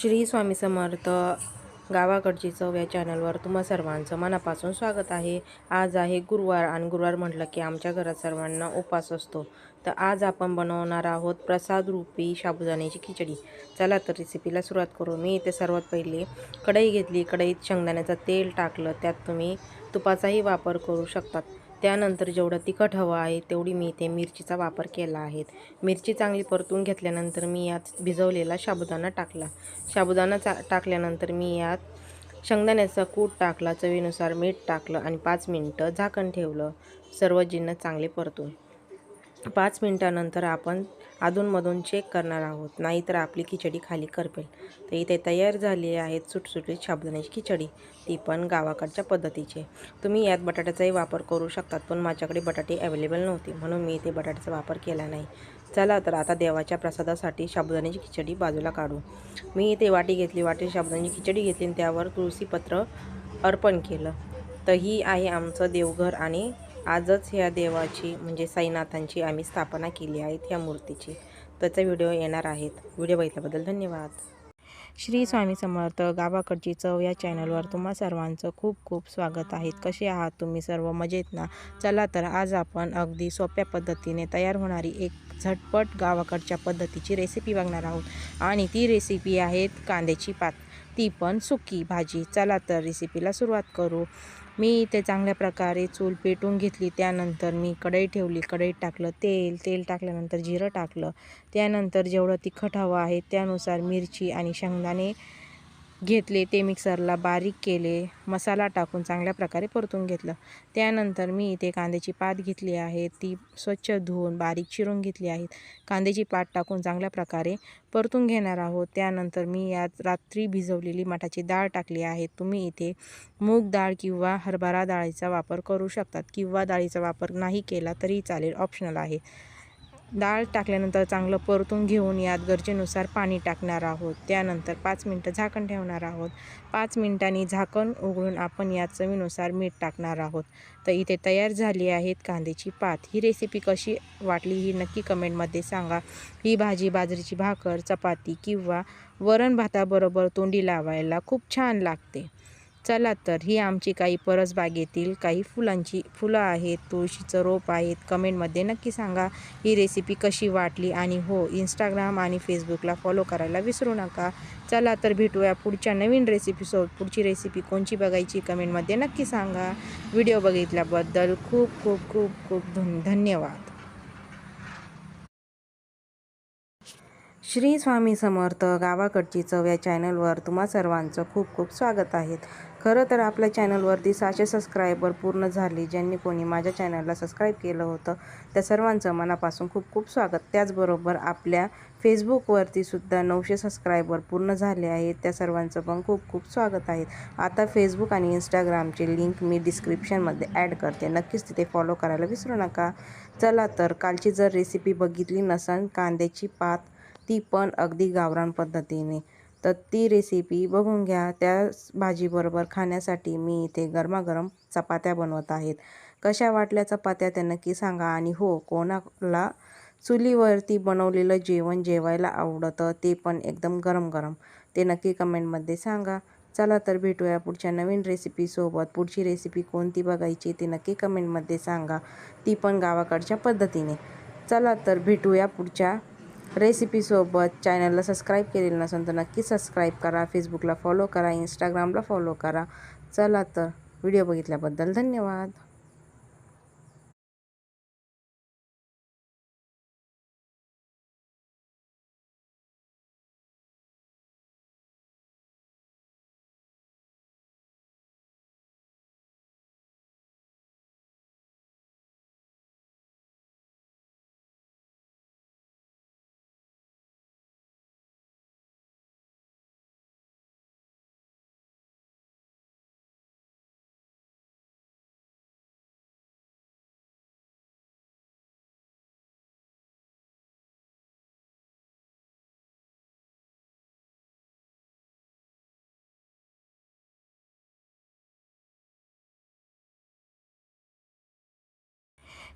श्री स्वामी समर्थ गावाकडची चव या चॅनलवर तुम्हा सर्वांचं मनापासून स्वागत आहे. आज आहे गुरुवार आणि गुरुवार म्हटलं की आमच्या घरात सर्वांना उपास असतो. तर आज आपण बनवणार आहोत प्रसाद रूपी साबुदाण्याची खिचडी. चला तर रेसिपीला सुरुवात करू. मी इथे सर्वात पहिले कढई घेतली. कढईत शेंगदाण्याचं तेल टाकलं. त्यात तुम्ही तुपाचाही वापर करू शकतात. त्यानंतर जेवढं तिखट हवं आहे तेवढी मी इथे मिरचीचा वापर केला आहे. मिरची चांगली परतून घेतल्यानंतर मी यात भिजवलेला साबुदाणा टाकला. साबुदाणा चा टाकल्यानंतर मी यात शेंगदाण्याचा कूट टाकला चवीनुसार मीठ टाकलं आणि पाच मिनटं झाकण ठेवलं. सर्व जिन्न चांगले परतून. पाच मिनटानंतर आपण अधूनमधून चेक करणार आहोत. नाहीतर आपली खिचडी खाली करपेल. तर इथे तयार झाली आहेत सुटसुटीत साबुदाण्याची खिचडी. ती पण गावाकडच्या पद्धतीची. तुम्ही यात बटाट्याचाही वापर करू शकतात पण माझ्याकडे बटाटे अवेलेबल नव्हते म्हणून मी इथे बटाट्याचा वापर केला नाही. चला तर आता देवाच्या प्रसादासाठी साबुदाण्याची खिचडी बाजूला काढू. मी इथे वाटी घेतली वाटी साबुदाण्याची खिचडी घेतली आणि त्यावर तुळशीपत्र अर्पण केलं. तर ही आहे आमचं देवघर आणि आजच ह्या देवाची म्हणजे साईनाथांची आम्ही स्थापना केली आहे ह्या मूर्तीची. त्याचा व्हिडिओ येणार आहेत. व्हिडिओ बघितल्याबद्दल धन्यवाद. श्री स्वामी समर्थ गावाकडची चव या चॅनलवर तुम्हा सर्वांचं खूप खूप स्वागत आहे. कसे आहात तुम्ही सर्व? मजेत ना? चला तर आज आपण अगदी सोप्या पद्धतीने तयार होणारी एक झटपट गावाकडच्या पद्धतीची रेसिपी बघणार आहोत. आणि ती रेसिपी आहेत कांद्याची पात. ती पण सुकी भाजी. चला तर रेसिपीला सुरुवात करू. मी इथे चांगल्या प्रकारे चूल पेटून घेतली. त्यानंतर मी कढई ठेवली. कढईत टाकलं तेल. तेल टाकल्यानंतर जिरं टाकलं. त्यानंतर जेवढं तिखट हवं आहे त्यानुसार मिरची आणि शेंगदाणे घेतले ते मिक्सरला बारीक केले मसाला टाकून चांगल्या प्रकारे परतून घेतलं. त्यानंतर मी इथे कांद्याची पात घेतली आहे ती स्वच्छ धुवून बारीक चिरून घेतली आहेत कांद्याची पात टाकून चांगल्या प्रकारे परतून घेणार आहोत. त्यानंतर मी यात रात्री भिजवलेली मठाची डाळ टाकली आहे. तुम्ही इथे मूग डाळ किंवा हरभरा डाळीचा वापर करू शकतात किंवा डाळीचा वापर नाही केला तरी चालेल ऑप्शनल आहे. डाळ टाकल्यानंतर चांगलं परतून घेऊन यात गरजेनुसार पाणी टाकणार आहोत. त्यानंतर पाच मिनटं झाकण ठेवणार आहोत. पाच मिनटांनी झाकण उघडून आपण यात चवीनुसार मीठ टाकणार आहोत. तर इथे तयार झाली आहेत कांद्याची पात. ही रेसिपी कशी वाटली ही नक्की कमेंटमध्ये सांगा. ही भाजी बाजरीची भाकर चपाती किंवा वरण भाताबरोबर तोंडी लावायला खूप छान लागते. चला तर ही आमची काही परसबागेतील काही फुलांची फुलं आहेत तुळशीचं रोप आहेत. कमेंटमध्ये नक्की सांगा. ही रेसिपी कशी वाटली आणि हो इंस्टाग्राम आणि फेसबुकला फॉलो करायला विसरू नका. चला तर भेटूया पुढच्या नवीन रेसिपीसोबत पुढची रेसिपी कोणची बघायची कमेंटमध्ये नक्की सांगा. व्हिडिओ बघितल्याबद्दल खूप खूप खूप खूप धन धन्यवाद. श्री स्वामी समर्थ गावाकडची चव या चॅनलवर तुम्हा सर्वांचं खूप खूप स्वागत आहे. खरं तर आपल्या चॅनलवरती सहाशे सबस्क्रायबर पूर्ण झाले ज्यांनी कोणी माझ्या चॅनलला सबस्क्राईब केलं होतं त्या सर्वांचं मनापासून खूप खूप स्वागत. त्याचबरोबर आपल्या फेसबुकवरती सुद्धा नऊशे सबस्क्रायबर पूर्ण झाले आहेत त्या सर्वांचं पण खूप खूप स्वागत आहे. आता फेसबुक आणि इंस्टाग्रामची लिंक मी डिस्क्रिप्शनमध्ये ॲड करते. नक्कीच तिथे फॉलो करायला विसरू नका. चला तर कालची जर रेसिपी बघितली नसन कांद्याची पात ती पण अगदी गावरान पद्धतीने. तर ती रेसिपी बघून घ्या. त्या भाजीबरोबर खाण्यासाठी मी इथे गरमागरम चपात्या बनवत आहेत. कशा वाटल्या चपात्या त्या नक्की सांगा आणि हो कोणाला चुलीवरती बनवलेलं जेवण जेवायला आवडतं ते पण एकदम गरम गरम ते नक्की कमेंटमध्ये सांगा. चला तर भेटूया पुढच्या नवीन रेसिपीसोबत पुढची रेसिपी कोणती बघायची ती नक्की कमेंटमध्ये सांगा. ती पण गावाकडच्या पद्धतीने. चला तर भेटूया पुढच्या रेसिपीसोबत चॅनलला सबस्क्राईब केलेलं नसेल तर नक्की सबस्क्राईब करा. फेसबुकला फॉलो करा. इंस्टाग्रामला फॉलो करा. चला तर व्हिडिओ बघितल्याबद्दल धन्यवाद.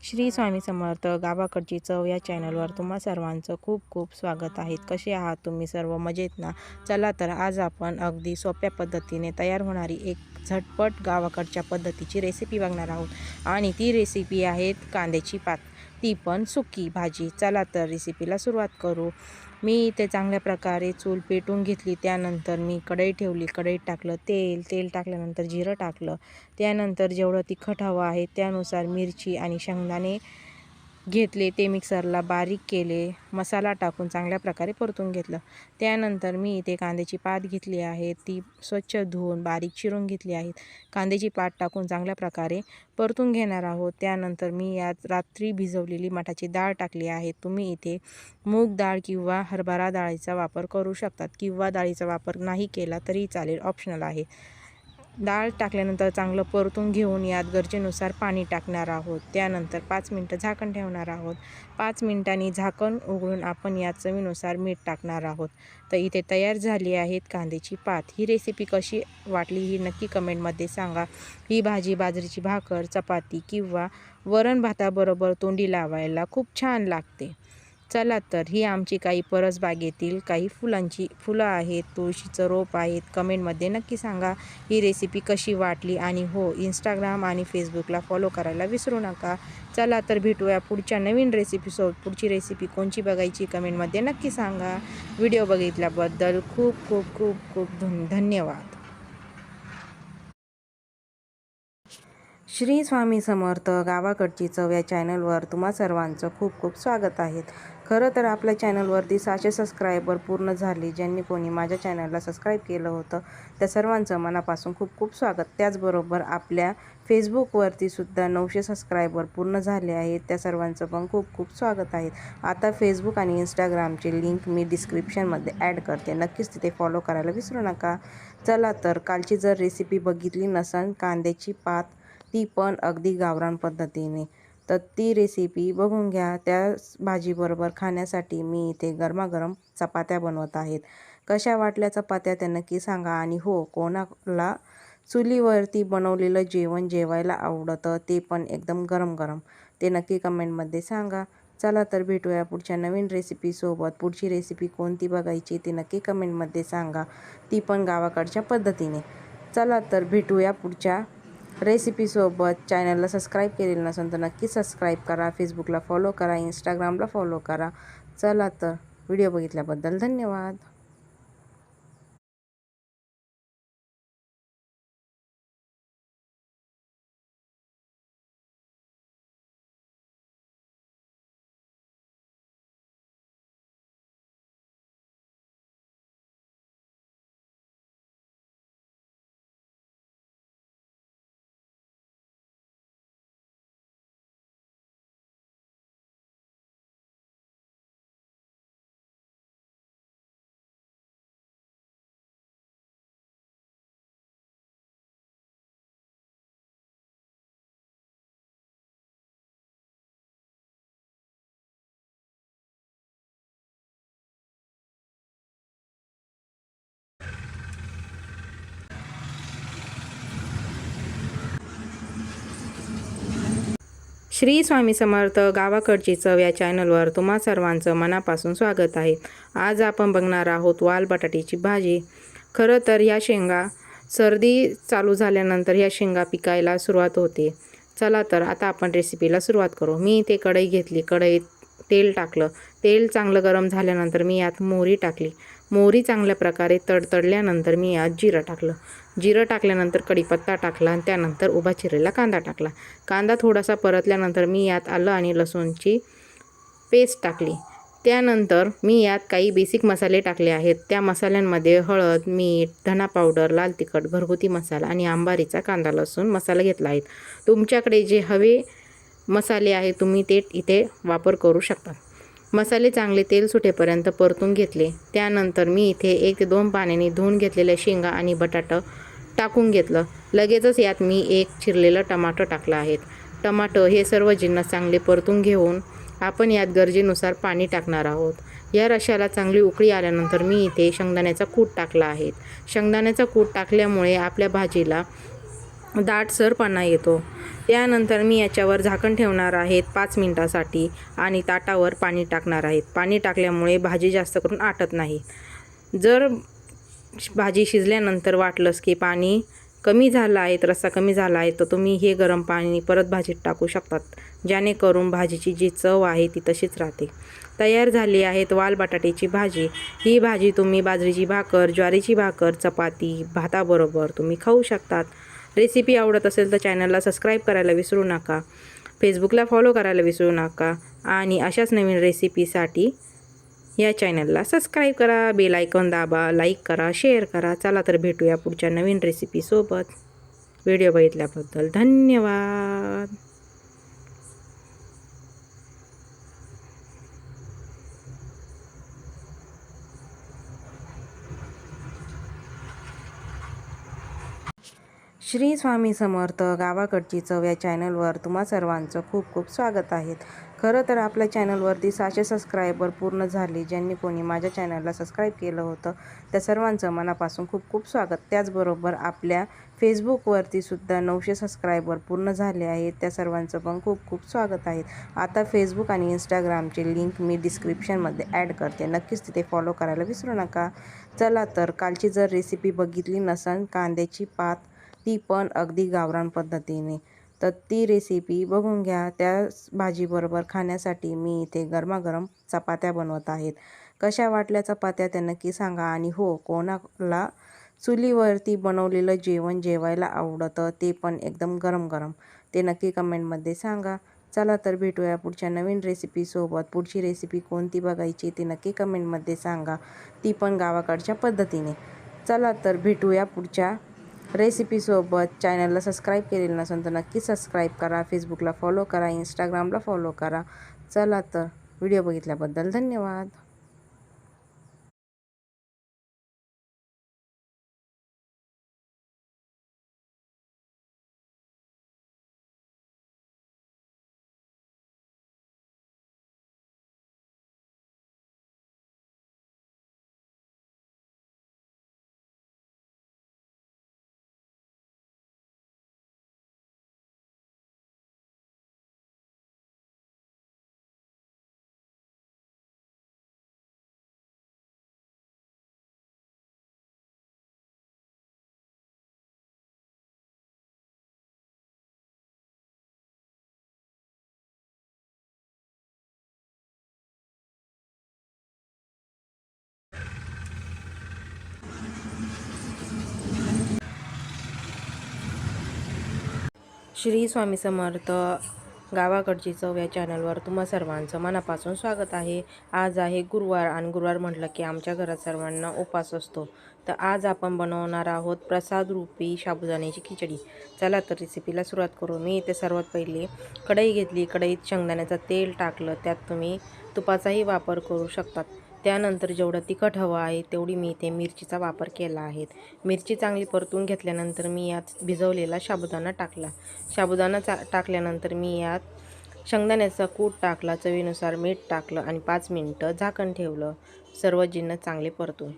श्री स्वामी समर्थ गावाकडची चव या चॅनलवर तुम्हा सर्वांचं खूप खूप स्वागत आहे. कसे आहात तुम्ही सर्व? मजेत ना? चला तर आज आपण अगदी सोप्या पद्धतीने तयार होणारी एक झटपट गावाकडच्या पद्धतीची रेसिपी बघणार आहोत. आणि ती रेसिपी आहे कांद्याची पात. ती पण सुकी भाजी. चला तर रेसिपीला सुरुवात करू. मी इथे चांगल्या प्रकारे चूल पेटून घेतली. त्यानंतर मी कढई ठेवली. कढईत टाकलं तेल. तेल टाकल्यानंतर जिरं टाकलं. त्यानंतर जेवढं तिखट हवं आहे त्यानुसार मिरची आणि शेंगदाणे घेतले ते मिक्सरला बारीक केले मसाला टाकून चांगल्या प्रकारे परतून घेतलं. त्यानंतर मी इथे कांद्याची पात घेतली आहे ती स्वच्छ धुवून बारीक चिरून घेतली आहेत कांद्याची पात टाकून चांगल्या प्रकारे परतून घेणार आहोत. त्यानंतर मी यात रात्री भिजवलेली मठाची डाळ टाकली आहे. तुम्ही इथे मूग डाळ किंवा हरभरा डाळीचा वापर करू शकतात किंवा डाळीचा वापर नाही केला तरी चालेल ऑप्शनल आहे. डाळ टाकल्यानंतर चांगलं परतून घेऊन यात गरजेनुसार पाणी टाकणार आहोत. त्यानंतर पाच मिनटं झाकण ठेवणार आहोत. पाच मिनटांनी झाकण उघडून आपण यात चवीनुसार मीठ टाकणार आहोत. तर इथे तयार झाली आहेत कांद्याची पात. ही रेसिपी कशी वाटली ही नक्की कमेंटमध्ये सांगा. ही भाजी बाजरीची भाकर चपाती किंवा वरण भाताबरोबर तोंडी लावायला खूप छान लागते. चला तर ही आमची काही परसबागेतील काही फुलांची फुलं आहेत तुळशीचं रोप आहेत. कमेंटमध्ये नक्की सांगा ही रेसिपी कशी वाटली आणि हो इंस्टाग्राम आणि फेसबुकला फॉलो करायला विसरू नका. चला तर भेटूया पुढच्या नवीन रेसिपीसोबत पुढची रेसिपी कोणची बघायची कमेंटमध्ये नक्की सांगा. व्हिडिओ बघितल्याबद्दल खूप खूप खूप खूप धन धन्यवाद. श्री स्वामी समर्थ गावाकडची चव या चॅनलवर तुम्हा सर्वांचं खूप खूप स्वागत आहे. खरं तर आपल्या चॅनलवरती सहाशे सबस्क्रायबर पूर्ण झाले ज्यांनी कोणी माझ्या चॅनलला सबस्क्राईब केलं होतं त्या सर्वांचं मनापासून खूप खूप स्वागत. त्याचबरोबर आपल्या फेसबुकवरती सुद्धा नऊशे सबस्क्रायबर पूर्ण झाले आहेत त्या सर्वांचं पण खूप खूप स्वागत आहे. आता फेसबुक आणि इंस्टाग्रामची लिंक मी डिस्क्रिप्शनमध्ये ॲड करते. नक्कीच तिथे फॉलो करायला विसरू नका. चला तर कालची जर रेसिपी बघितली नसन कांद्याची पात ती पण अगदी गावरान पद्धतीने. तर ती रेसिपी बघून घ्या. त्या भाजीबरोबर खाण्यासाठी मी इथे गरमागरम चपात्या बनवत आहेत. कशा वाटल्या चपात्या त्या नक्की सांगा. आणि हो कोणाला चुलीवरती बनवलेलं जेवण जेवायला आवडतं ते पण एकदम गरम गरम ते नक्की कमेंटमध्ये सांगा. चला तर भेटूया पुढच्या नवीन रेसिपीसोबत पुढची रेसिपी कोणती बघायची ते नक्की कमेंटमध्ये सांगा. ती पण गावाकडच्या पद्धतीने. चला तर भेटूया पुढच्या रेसिपीसोबत चॅनलला सबस्क्राईब केलेलं नसेल तर नक्की सबस्क्राईब करा. फेसबुकला फॉलो करा. इंस्टाग्रामला फॉलो करा. चला तर व्हिडिओ बघितल्याबद्दल धन्यवाद. श्री स्वामी समर्थ गावाकडची चव या चॅनलवर तुम्हा सर्वांचं मनापासून स्वागत आहे. आज आपण बघणार आहोत वाल बटाट्याची भाजी. खरं तर ह्या शेंगा सर्दी चालू झाल्यानंतर ह्या शेंगा पिकायला सुरुवात होते. चला तर आता आपण रेसिपीला सुरुवात करू. मी इथे कढई घेतली. कढईत तेल टाकलं. तेल चांगलं गरम झाल्यानंतर मी यात मोहरी टाकली. मोहरी चांगल्या प्रकारे तडतडल्यानंतर मी यात जिरं टाकलं. जिरं टाकल्यानंतर कढीपत्ता टाकला आणि त्यानंतर उभा चिरलेला कांदा टाकला. कांदा थोडासा परतल्यानंतर मी यात आलं आणि लसूणची पेस्ट टाकली. त्यानंतर मी यात काही बेसिक मसाले टाकले आहेत. त्या मसाल्यांमध्ये हळद मीठ धना पावडर लाल तिखट घरगुती मसाला आणि आंबारीचा कांदा लसूण मसाला घेतला आहे. तुमच्याकडे जे हवे मसाले आहेत तुम्ही ते इथे वापर करू शकता. मसाले चांगले तेल सुटेपर्यंत परतून घेतले. त्यानंतर मी इथे एक ते दोन पाण्याने धुवून घेतलेल्या शेंगा आणि बटाटं टाकून घेतलं. लगेचच यात मी एक चिरलेलं टमाटं टाकलं आहे. टमाटं हे सर्व जिन्नस चांगले परतून घेऊन आपण यात गरजेनुसार पाणी टाकणार आहोत. या रशाला चांगली उकळी आल्यानंतर मी इथे शेंगदाण्याचा कूट टाकला आहे. शेंगदाण्याचा कूट टाकल्यामुळे आपल्या भाजीला दाटसरपणा येतो. त्यानंतर मी याच्यावर झाकण ठेवणार आहेत पाच मिनटासाठी आणि ताटावर पाणी टाकणार आहेत. पाणी टाकल्यामुळे भाजी जास्त करून आटत नाही. जर भाजी शिजल्यानंतर वाटलंच की पाणी कमी झालं आहे रस्सा कमी झाला आहे तर तुम्ही हे गरम पाणी परत भाजीत टाकू शकतात. जेणेकरून भाजीची जी चव आहे ती तशीच राहते. तयार झाली आहेत वाल बटाट्याची भाजी. ही भाजी तुम्ही बाजरीची भाकर ज्वारीची भाकर चपाती भाताबरोबर तुम्ही खाऊ शकतात. रेसिपी आवडत असेल तर चॅनलला सबस्क्राईब करायला विसरू नका. फेसबुकला फॉलो करायला विसरू नका. आणि अशाच नवीन रेसिपीसाठी या चॅनलला सबस्क्राईब करा. बेल आयकॉन दाबा लाईक करा शेअर करा. चला तर भेटूया पुढच्या नवीन रेसिपीसोबत व्हिडिओ बघितल्याबद्दल धन्यवाद. श्री स्वामी समर्थ गावाकडची चव या चॅनलवर तुम्हा सर्वांचं खूप खूप स्वागत आहे. खरं तर आपल्या चॅनलवरती सहाशे सबस्क्रायबर पूर्ण झाले ज्यांनी कोणी माझ्या चॅनलला सबस्क्राईब केलं होतं त्या सर्वांचं मनापासून खूप खूप स्वागत. त्याचबरोबर आपल्या फेसबुकवरती सुद्धा नऊशे सबस्क्रायबर पूर्ण झाले आहेत त्या सर्वांचं पण खूप खूप स्वागत आहे. आता फेसबुक आणि इंस्टाग्रामचे लिंक मी डिस्क्रिप्शनमध्ये ॲड करते. नक्कीच तिथे फॉलो करायला विसरू नका. चला तर कालची जर रेसिपी बघितली नसन कांद्याची पात ती पण अगदी गावरान पद्धतीने. तर ती रेसिपी बघून घ्या. त्या भाजीबरोबर खाण्यासाठी मी इथे गरमागरम चपात्या बनवत आहेत. कशा वाटल्या चपात्या त्या नक्की सांगा. आणि हो कोणाला चुलीवरती बनवलेलं जेवण जेवायला आवडतं ते पण एकदम गरम गरम ते नक्की कमेंटमध्ये सांगा. चला तर भेटूया पुढच्या नवीन रेसिपीसोबत पुढची रेसिपी कोणती बघायची ते नक्की कमेंटमध्ये सांगा. ती पण गावाकडच्या पद्धतीने. चला तर भेटूया पुढच्या रेसिपीसोबत चॅनलला सबस्क्राईब केलेलं नसेल तर नक्की सबस्क्राईब करा. फेसबुकला फॉलो करा. इंस्टाग्रामला फॉलो करा. चला तर व्हिडिओ बघितल्याबद्दल धन्यवाद. श्री स्वामी समर्थ गावाकडची चव या चॅनलवर तुम्हा सर्वांचं मनापासून स्वागत आहे. आज आहे गुरुवार आणि गुरुवार म्हटलं की आमच्या घरात सर्वांना उपास असतो. तर आज आपण बनवणार आहोत प्रसाद रूपी साबुदाण्याची खिचडी. चला तर रेसिपीला सुरुवात करू. मी इथे सर्वात पहिले कढई घेतली. कढईत शेंगदाण्याचं तेल टाकलं. त्यात तुम्ही तुपाचाही वापर करू शकतात. त्यानंतर जेवढं तिखट हवं आहे तेवढी मी इथे मिरचीचा वापर केला आहे. मिरची चांगली परतून घेतल्यानंतर मी यात भिजवलेला साबुदाणा टाकला. साबुदाणा चा टाकल्यानंतर मी यात शेंगदाण्याचा कूट टाकला चवीनुसार मीठ टाकलं आणि पाच मिनटं झाकण ठेवलं. सर्व जिन्न चांगले परतून.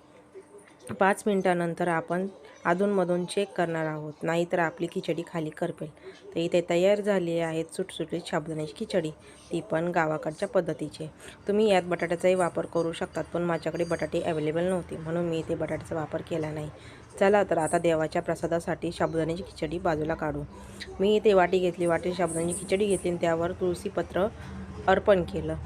पाच मिनटानंतर आपण अधूनमधून चेक करणार आहोत. नाहीतर आपली खिचडी खाली करपेल. तर इथे तयार झाली आहेत सुटसुटीत साबुदाण्याची खिचडी. ती पण गावाकडच्या पद्धतीचे. तुम्ही यात बटाट्याचाही वापर करू शकतात पण माझ्याकडे बटाटे अवेलेबल नव्हते म्हणून मी इथे बटाट्याचा वापर केला नाही. चला तर आता देवाच्या प्रसादासाठी साबुदाण्याची खिचडी बाजूला काढू. मी इथे वाटी घेतली. वाटी साबुदाण्याची खिचडी घेतली आणि त्यावर तुळशीपत्र अर्पण केलं.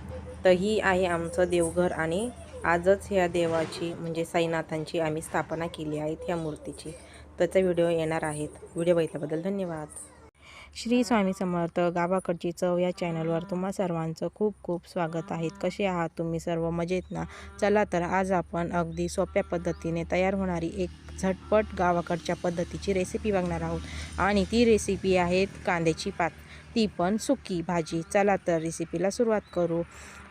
तर ही आहे आमचं देवघर आणि आजच ह्या देवाची म्हणजे साईनाथांची आम्ही स्थापना केली आहे ह्या मूर्तीची. त्याचा व्हिडिओ येणार आहेत. व्हिडिओ बघितल्याबद्दल धन्यवाद. श्री स्वामी समर्थ गावाकडची चव या चॅनलवर तुम्हा सर्वांचं खूप खूप स्वागत आहे. कसे आहात तुम्ही सर्व? मजेत ना? चला तर आज आपण अगदी सोप्या पद्धतीने तयार होणारी एक झटपट गावाकडच्या पद्धतीची रेसिपी बघणार आहोत. आणि ती रेसिपी आहेत कांद्याची पात. ती पण सुकी भाजी. चला तर रेसिपीला सुरुवात करू.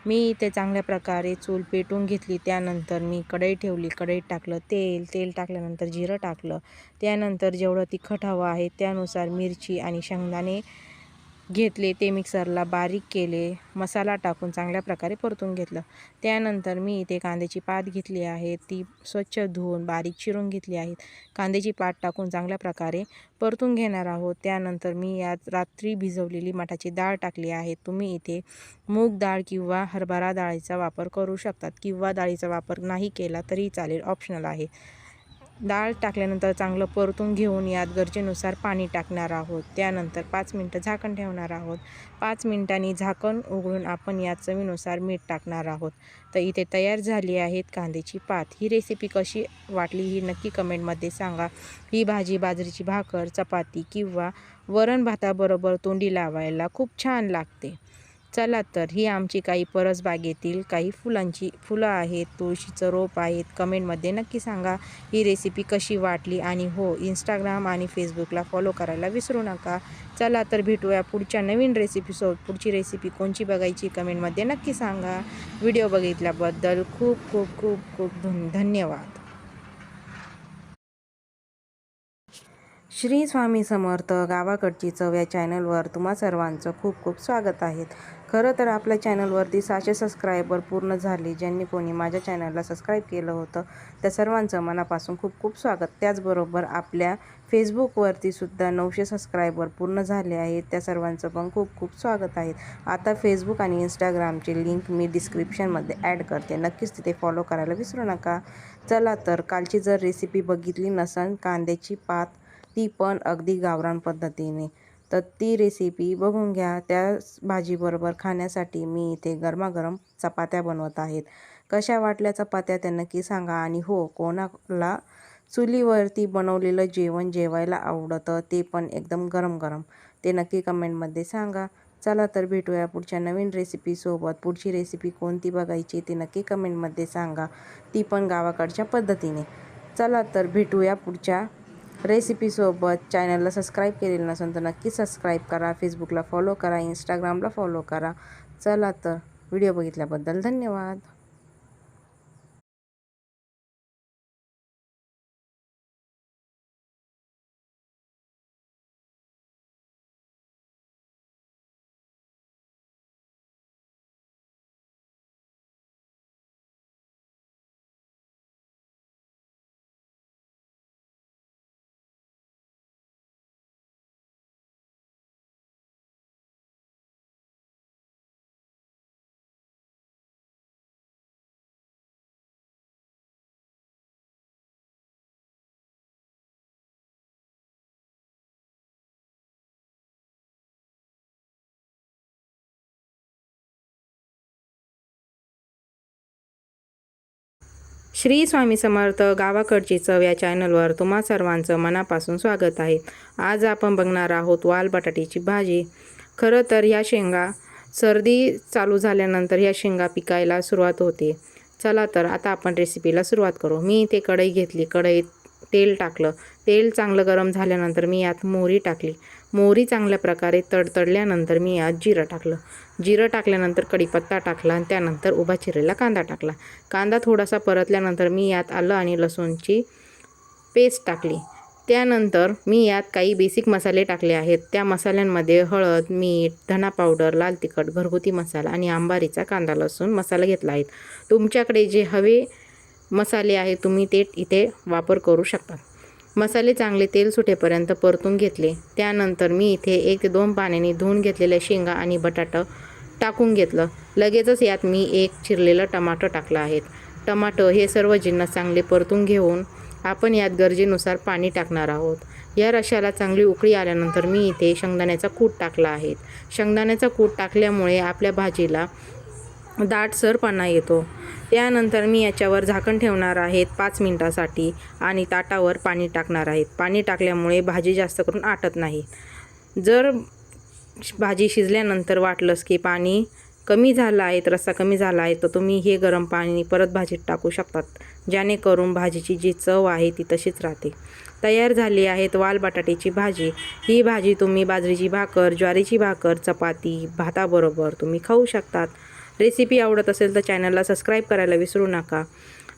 मी इथे चांगल्या प्रकारे चूल पेटून घेतली. त्यानंतर मी कढई ठेवली. कढईत टाकलं तेल. तेल टाकल्यानंतर जिरं टाकलं. त्यानंतर जेवढं तिखट हवं आहे त्यानुसार मिरची आणि शेंगदाणे घेतले ते मिक्सरला बारीक केले मसाला टाकून चांगल्या प्रकारे परतून घेतलं. त्यानंतर मी इथे कांद्याची पात घेतली आहे ती स्वच्छ धुवून बारीक चिरून घेतली आहेत कांद्याची पात टाकून चांगल्या प्रकारे परतून घेणार आहोत. त्यानंतर मी यात रात्री भिजवलेली मठाची डाळ टाकली आहे. तुम्ही इथे मूग डाळ किंवा हरभरा डाळीचा वापर करू शकतात किंवा डाळीचा वापर नाही केला तरी चालेल ऑप्शनल आहे. डाळ टाकल्यानंतर चांगलं परतून घेऊन यात गरजेनुसार पाणी टाकणार आहोत. त्यानंतर पाच मिनटं झाकण ठेवणार आहोत. पाच मिनटांनी झाकण उघडून आपण यात चवीनुसार मीठ टाकणार आहोत. तर इथे तयार झाली आहेत कांद्याची पात. ही रेसिपी कशी वाटली ही नक्की कमेंटमध्ये सांगा. ही भाजी बाजरीची भाकर चपाती किंवा वरण भाताबरोबर तोंडी लावायला खूप छान लागते. चला तर ही आमची काही परसबागेतील काही फुलांची फुलं आहेत तुळशीचं रोप आहेत. कमेंटमध्ये नक्की सांगा. ही रेसिपी कशी वाटली आणि हो इंस्टाग्राम आणि फेसबुकला फॉलो करायला विसरू नका. चला तर भेटूया पुढच्या नवीन रेसिपीसोबत पुढची रेसिपी कोणची बघायची कमेंटमध्ये नक्की सांगा. व्हिडिओ बघितल्याबद्दल खूप खूप खूप खूप धन धन्यवाद. श्री स्वामी समर्थ गावाकडची चव या चॅनलवर तुम्हा सर्वांचं खूप खूप स्वागत आहे. खरं तर आपल्या चॅनलवरती सहाशे सबस्क्रायबर पूर्ण झाले ज्यांनी कोणी माझ्या चॅनलला सबस्क्राईब केलं होतं त्या सर्वांचं मनापासून खूप खूप स्वागत. त्याचबरोबर आपल्या फेसबुकवरती सुद्धा नऊशे सबस्क्रायबर पूर्ण झाले आहेत त्या सर्वांचं पण खूप खूप स्वागत आहे. आता फेसबुक आणि इंस्टाग्रामची लिंक मी डिस्क्रिप्शनमध्ये ॲड करते. नक्कीच तिथे फॉलो करायला विसरू नका. चला तर कालची जर रेसिपी बघितली नसन कांद्याची पात ती पण अगदी गावरान पद्धतीने. तर ती रेसिपी बघून घ्या. त्या भाजीबरोबर खाण्यासाठी मी इथे गरमागरम चपात्या बनवत आहेत. कशा वाटल्या चपात्या त्या नक्की सांगा. आणि हो कोणाला चुलीवरती बनवलेलं जेवण जेवायला आवडतं ते पण एकदम गरम गरम ते नक्की कमेंटमध्ये सांगा. चला तर भेटूया पुढच्या नवीन रेसिपीसोबत पुढची रेसिपी कोणती बघायची ती नक्की कमेंटमध्ये सांगा. ती पण गावाकडच्या पद्धतीने. चला तर भेटूया पुढच्या रेसिपीसोबत चॅनलला सबस्क्राईब केलेलं नसेल तर नक्की सबस्क्राईब करा. फेसबुकला फॉलो करा इंस्टाग्रामला फॉलो करा. चला तर व्हिडिओ बघितल्याबद्दल धन्यवाद. श्री स्वामी समर्थ गावाकडची चव या चॅनलवर तुम्हा सर्वांचं मनापासून स्वागत आहे. आज आपण बघणार आहोत वाल बटाट्याची भाजी. खरं तर ह्या शेंगा सर्दी चालू झाल्यानंतर ह्या शेंगा पिकायला सुरुवात होते. चला तर आता आपण रेसिपीला सुरुवात करू. मी इथे कढई घेतली. कढईत तेल टाकलं. तेल चांगलं गरम झाल्यानंतर मी यात मोहरी टाकली. मोहरी चांगल्या प्रकारे तडतडल्यानंतर मी यात जिरं टाकलं. जिरं टाकल्यानंतर कढीपत्ता टाकला आणि त्यानंतर उभा चिरलेला कांदा टाकला. कांदा थोडासा परतल्यानंतर मी यात आलं आणि लसूणची पेस्ट टाकली. त्यानंतर मी यात काही बेसिक मसाले टाकले आहेत. त्या मसाल्यांमध्ये हळद मीठ धना पावडर लाल तिखट घरगुती मसाला आणि आंबारीचा कांदा लसूण मसाला घेतला आहे. तुमच्याकडे जे हवे मसाले आहेत तुम्ही ते इथे वापर करू शकता. मसाले चांगले तेल सुटेपर्यंत परतून घेतले. त्यानंतर मी इथे एक ते दोन पाण्याने धुवून घेतलेल्या शेंगा आणि बटाटा टाकून घेतलं. लगेचच यात मी एक चिरलेलं टमाटर टाकलं आहे. टमाटो हे सर्व जिन्नस चांगले परतून घेऊन आपण यात गरजेनुसार पाणी टाकणार आहोत. या रशाला चांगली उकळी आल्यानंतर मी इथे शेंगदाण्याचा कूट टाकला आहे. शेंगदाण्याचा कूट टाकल्यामुळे आपल्या भाजीला दाटसरपणा येतो. त्यानंतर मी याच्यावर झाकण ठेवणार आहेत पाच मिनटासाठी आणि ताटावर पाणी टाकणार आहेत पाणी टाकल्यामुळे भाजी जास्त करून आटत नाही. जर भाजी शिजल्यानंतर वाटलंच की पाणी कमी झालं आहे रस्सा कमी झाला आहे तर तुम्ही हे गरम पाणी परत भाजीत टाकू शकतात. जेणेकरून भाजीची जी चव आहे ती तशीच राहते. तयार झाली आहेत वाल बटाट्याची भाजी. ही भाजी तुम्ही बाजरीची भाकर ज्वारीची भाकर चपाती भाताबरोबर तुम्ही खाऊ शकतात. रेसिपी आवडत असेल तर चॅनलला सबस्क्राईब करायला विसरू नका.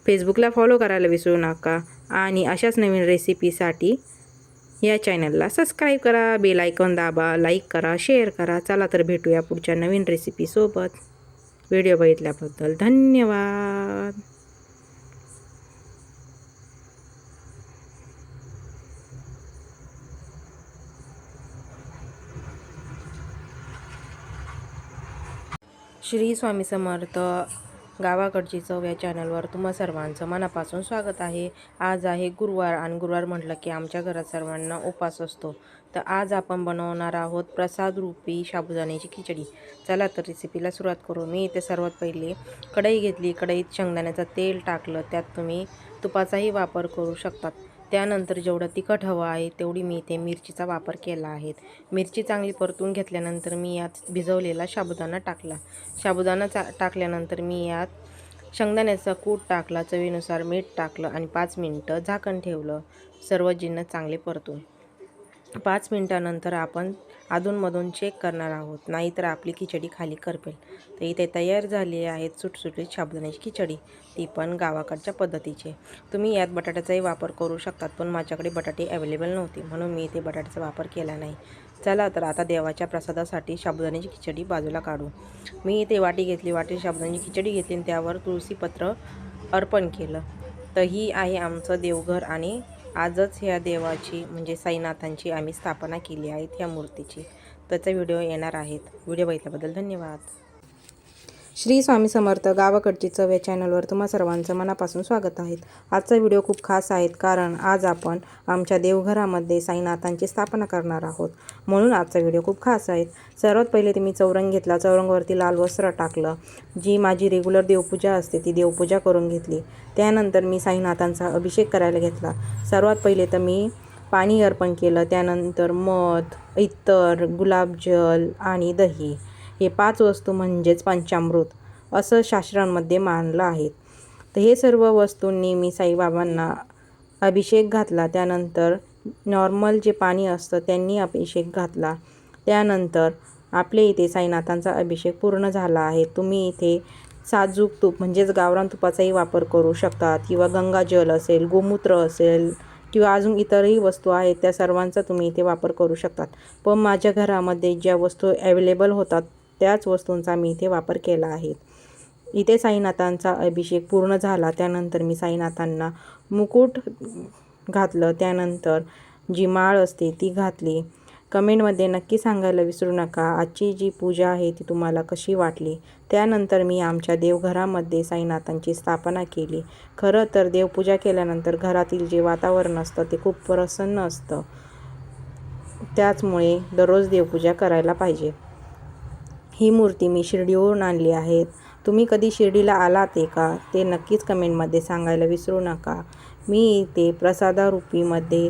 फेसबुकला फॉलो करायला विसरू नका. आणि अशाच नवीन रेसिपीसाठी या चॅनलला सबस्क्राईब करा बेल आयकॉन दाबा लाईक करा शेअर करा. चला तर भेटूया पुढच्या नवीन रेसिपीसोबत व्हिडिओ बघितल्याबद्दल धन्यवाद. श्री स्वामी समर्थ गावाकडची चव या चॅनलवर तुम्हा सर्वांचं मनापासून स्वागत आहे. आज आहे गुरुवार आणि गुरुवार म्हटलं की आमच्या घरात सर्वांना उपास असतो. तर आज आपण बनवणार आहोत प्रसाद रूपी साबुदाण्याची खिचडी. चला तर रेसिपीला सुरुवात करू. मी इथे सर्वात पहिले कढई घेतली. कढईत शेंगदाण्याचं तेल टाकलं. त्यात तुम्ही तुपाचाही वापर करू शकतात. त्यानंतर जेवढं तिखट हवं आहे तेवढी मी इथे मिरचीचा वापर केला आहे. मिरची चांगली परतून घेतल्यानंतर मी यात भिजवलेला साबुदाणा टाकला. साबुदाणा चा टाकल्यानंतर मी यात शेंगदाण्याचा कूट टाकला चवीनुसार मीठ टाकलं आणि पाच मिनटं झाकण ठेवलं. सर्व जिन्न चांगले परतून. पाच मिनटानंतर आपण अधूनमधून चेक करणार आहोत. नाहीतर आपली खिचडी खाली करपेल. तर इथे तयार झाली आहेत सुटसुटीत साबुदाण्याची खिचडी. ती पण गावाकडच्या पद्धतीची. तुम्ही यात बटाट्याचाही वापर करू शकतात पण माझ्याकडे बटाटे अवेलेबल नव्हते म्हणून मी इथे बटाट्याचा वापर केला नाही. चला तर आता देवाच्या प्रसादासाठी साबुदाण्याची खिचडी बाजूला काढू. मी इथे वाटी घेतली. वाटी साबुदाण्याची खिचडी घेतली आणि त्यावर तुळशीपत्र अर्पण केलं. तर ही आहे आमचं देवघर आणि आजच ह्या देवाची म्हणजे साईनाथांची आम्ही स्थापना केली आहे ह्या मूर्तीची. त्याचा व्हिडिओ येणार आहेत. व्हिडिओ बघितल्याबद्दल धन्यवाद. श्री स्वामी समर्थ गावाकडची चव या चॅनलवर तुम्हा सर्वांचं मनापासून स्वागत आहे. आजचा व्हिडिओ खूप खास आहेत कारण आज आपण आमच्या देवघरामध्ये साईनाथांची स्थापना करणार आहोत. म्हणून आजचा व्हिडिओ खूप खास आहे. सर्वात पहिले ते मी चौरंग घेतला चौरंगवरती लाल वस्त्र टाकलं. जी माझी रेग्युलर देवपूजा असते ती देवपूजा करून घेतली. त्यानंतर मी साईनाथांचा अभिषेक करायला घेतला. सर्वात पहिले तर मी पाणी अर्पण केलं त्यानंतर मध इतर गुलाबजल आणि दही. हे पाच वस्तू म्हणजेच पंचामृत असं शास्त्रांमध्ये मानलं आहे. तर हे सर्व वस्तूंनी मी साईबाबांना अभिषेक घातला. त्यानंतर नॉर्मल जे पाणी असतं त्यांनी अभिषेक घातला. त्यानंतर आपले इथे साईनाथांचा अभिषेक पूर्ण झाला आहे. तुम्ही इथे साजूक तूप म्हणजेच गावरान तुपाचाही वापर करू शकतात किंवा गंगाजल असेल गोमूत्र असेल किंवा अजून इतरही वस्तू आहेत त्या सर्वांचा तुम्ही इथे वापर करू शकतात. पण माझ्या घरामध्ये ज्या वस्तू अवेलेबल होतात त्याच वस्तूंचा मी इथे वापर केला आहे. इथे साईनाथांचा अभिषेक पूर्ण झाला त्यानंतर मी साईनाथांना मुकुट घातलं त्यानंतर जी माळ असते ती घातली. कमेंटमध्ये नक्की सांगायला विसरू नका आजची जी पूजा आहे ती तुम्हाला कशी वाटली? त्यानंतर मी आमच्या देवघरामध्ये साईनाथांची स्थापना केली. खरं तर देवपूजा केल्यानंतर घरातील जे वातावरण असतं ते खूप प्रसन्न असतं. त्याचमुळे दररोज देवपूजा करायला पाहिजे. ही मूर्ती मी शिर्डीवरून आणली आहेत तुम्ही कधी शिर्डीला आलात आहे का ते नक्कीच कमेंटमध्ये सांगायला विसरू नका. मी इथे प्रसादारूपीमध्ये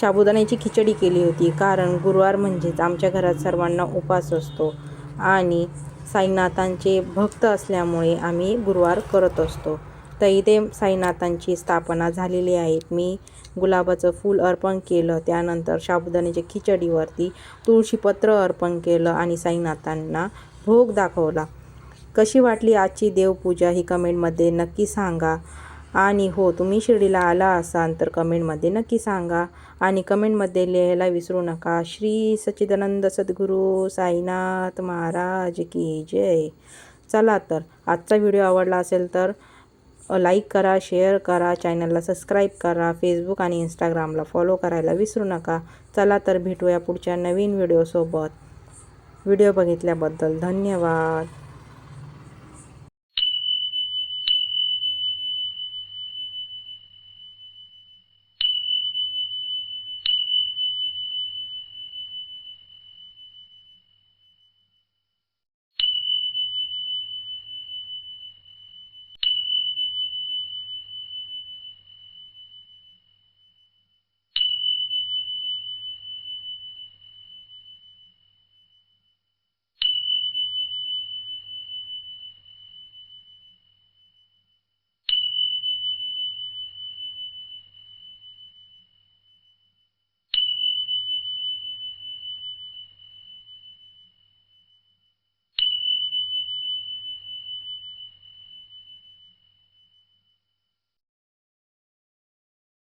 साबुदाण्याची खिचडी केली होती. कारण गुरुवार म्हणजेच आमच्या घरात सर्वांना उपास असतो आणि साईनाथांचे भक्त असल्यामुळे आम्ही गुरुवार करत असतो. तर इथे साईनाथांची स्थापना झालेली आहे मी गुलाबाचं फूल अर्पण केलं त्यानंतर साबुदाण्याच्या खिचडीवरती तुळशीपत्र अर्पण केलं आणि साईनाथांना भोग दाखवला. कशी वाटली आजची देवपूजा ही कमेंटमध्ये नक्की सांगा. आणि हो तुम्ही शिर्डीला आला असाल तर कमेंटमध्ये नक्की सांगा. आणि कमेंटमध्ये लिहायला विसरू नका. श्री सच्चिदानंद सद्गुरू साईनाथ महाराज की जय. चला तर आजचा व्हिडिओ आवडला असेल तर लाईक करा शेअर करा चॅनलला सबस्क्राईब करा फेसबुक आणि इंस्टाग्रामला फॉलो करायला विसरू नका. चला तर भेटूया पुढच्या नवीन व्हिडिओसोबत व्हिडिओ बघितल्याबद्दल धन्यवाद.